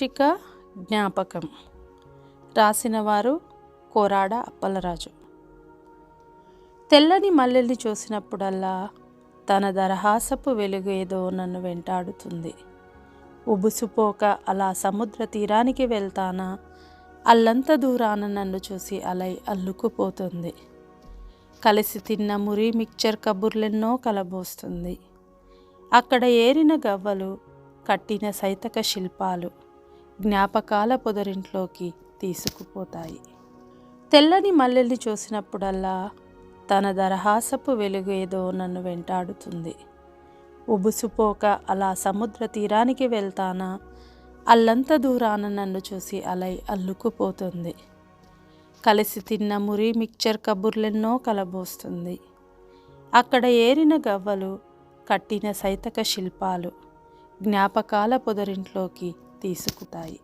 శీర్షిక జ్ఞాపకం. రాసినవారు కోరాడ అప్పలరాజు. తెల్లని మల్లెల్ని చూసినప్పుడల్లా తన దరహాసపు వెలుగు ఏదో నన్ను వెంటాడుతుంది. ఉబుసుపోక అలా సముద్ర తీరానికి వెళ్తానా? అల్లంత దూరాన నన్ను చూసి అలై అల్లుకుపోతుంది. కలిసి తిన్న మురి మిక్చర్ కబుర్లెన్నో కలబోస్తుంది. అక్కడ ఏరిన గవ్వలు కట్టిన సైతక శిల్పాలు జ్ఞాపకాల పొదరింట్లోకి తీసుకుపోతాయి. తెల్లని మల్లెల్ని చూసినప్పుడల్లా తన దరహాసపు వెలుగు ఏదో నన్ను వెంటాడుతుంది. ఉబుసుపోక అలా సముద్ర తీరానికి వెళ్తానా? అల్లంత దూరాన నన్ను చూసి అలై అల్లుకుపోతుంది. కలిసి తిన్న మురి మిక్చర్ కబుర్లెన్నో కలబోస్తుంది. అక్కడ ఏరిన గవ్వలు కట్టిన సైతక శిల్పాలు జ్ఞాపకాల పొదరింట్లోకి తీసుకుతాయి